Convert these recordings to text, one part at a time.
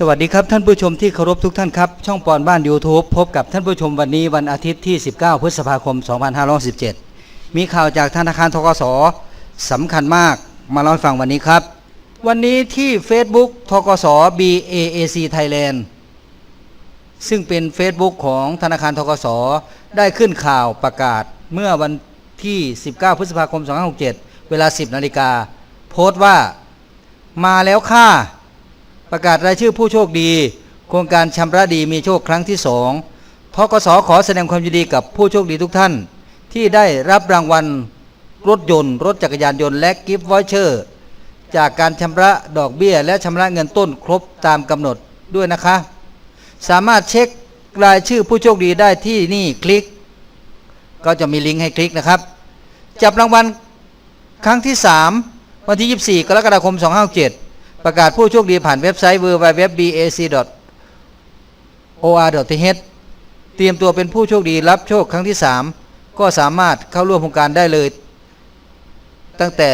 สวัสดีครับท่านผู้ชมที่เคารพทุกท่านครับ ช่องปอนบ้าน YouTube พบกับท่านผู้ชมวันนี้วันอาทิตย์ที่ 19 พฤษภาคม 2517 มีข่าวจากธนาคารทกสสำคัญมากมาเล่าให้ฟังวันนี้ครับ วันนี้ที่ Facebook ทกส BAAC Thailand ซึ่งเป็น Facebook ของธนาคารทกสได้ขึ้นข่าวประกาศเมื่อวันที่ 19 พฤษภาคม 2567 เวลา 10 นาฬิกาโพสต์ว่ามาแล้วค่ะ ประกาศรายชื่อผู้โชคดี โครงการชำระดีมีโชคครั้งที่สองทกสขอแสดงความยินดีกับผู้โชคดีทุกท่าน ที่ได้รับรางวัลรถยนต์ รถจักรยานยนต์และกิฟต์วอเชอร์จากการชำระดอกเบี้ย และชำระเงินต้นครบตามกำหนดด้วยนะคะ สามารถเช็ครายชื่อผู้โชคดีได้ที่นี่คลิก ก็จะมีลิงก์ให้คลิกนะครับ จับรางวัลครั้งที่ 3 วันที่ 24 กรกฎาคม 2567 ประกาศผู้โชคดีผ่านเว็บไซต์ www.bac.or.th เตรียมตัวเป็นผู้โชคดีรับโชคครั้งที่ 3 ก็สามารถเข้าร่วมโครงการได้เลย ตั้งแต่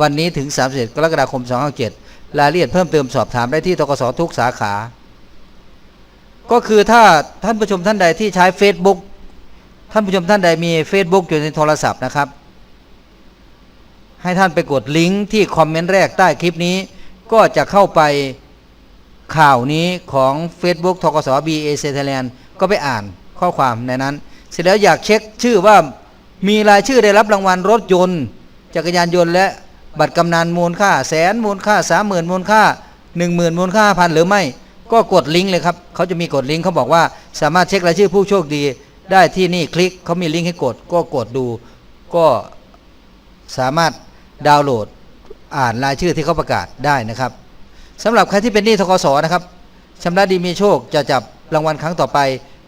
วันนี้ถึง 31 กรกฎาคม 2567รายละเอียดเพิ่มเติมสอบถามได้ที่ทกสทุกสาขา ก็คือถ้าท่านผู้ชมท่านใดที่ใช้ Facebook ท่านผู้ชมท่านใดมี Facebook อยู่ในโทรศัพท์นะครับ ให้ท่านไปกดลิงก์ที่คอมเมนต์แรกใต้คลิปนี้ ก็จะเข้าไปข่าวนี้ของ Facebook ทกส BAC Thailand ก็ไปอ่านข้อความในนั้น เสร็จแล้วอยากเช็คชื่อว่ามีรายชื่อได้รับรางวัลรถยนต์ จักรยานยนต์และบัตรกำนันมูลค่าแสนมูลค่าสามหมื่นมูลค่าหนึ่งหมื่นมูลค่าพันหรือไม่ ก็กดลิงก์เลยครับเขาจะมีกดลิงก์เขาบอกว่าสามารถเช็ครายชื่อผู้โชคดีได้ที่นี่คลิกเขามีลิงก์ให้กดก็กดดู ก็สามารถ ดาวน์โหลดอ่านรายชื่อที่เขาประกาศได้นะครับสำหรับใครที่เป็นหนี้ทกสนะครับชำระดีมีโชคจะจับรางวัลครั้งต่อไป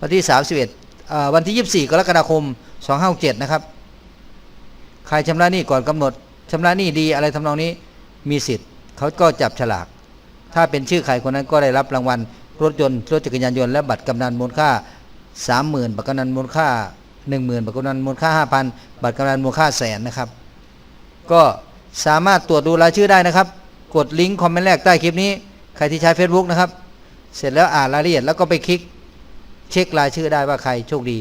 วันที่ 31เอ่อวันที่ 24 กรกฎาคม 2567นะครับ ใครชำระหนี้ก่อนกำหนดชำระหนี้ดีอะไรทำนองนี้มีสิทธิ์เขาก็จับฉลาก ถ้าเป็นชื่อใครคนนั้นก็ได้รับรางวัลรถยนต์รถจักรยานยนต์และบัตรกำนันมูลค่า 30,000 บัตรกำนันมูลค่า 10,000 บัตรกำนันมูลค่า 5,000 บัตรกำนันมูลค่าแสนนะครับ ก็สามารถตรวจดูรายชื่อได้นะครับ กดลิงก์คอมเมนต์แรกใต้คลิปนี้ ใครที่ใช้ Facebook นะครับ เสร็จแล้วอ่านรายละเอียดแล้วก็ไปคลิก เช็ครายชื่อได้ว่าใครโชคดี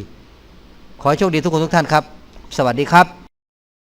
ขอโชคดีทุกคนทุกท่านครับ สวัสดีครับ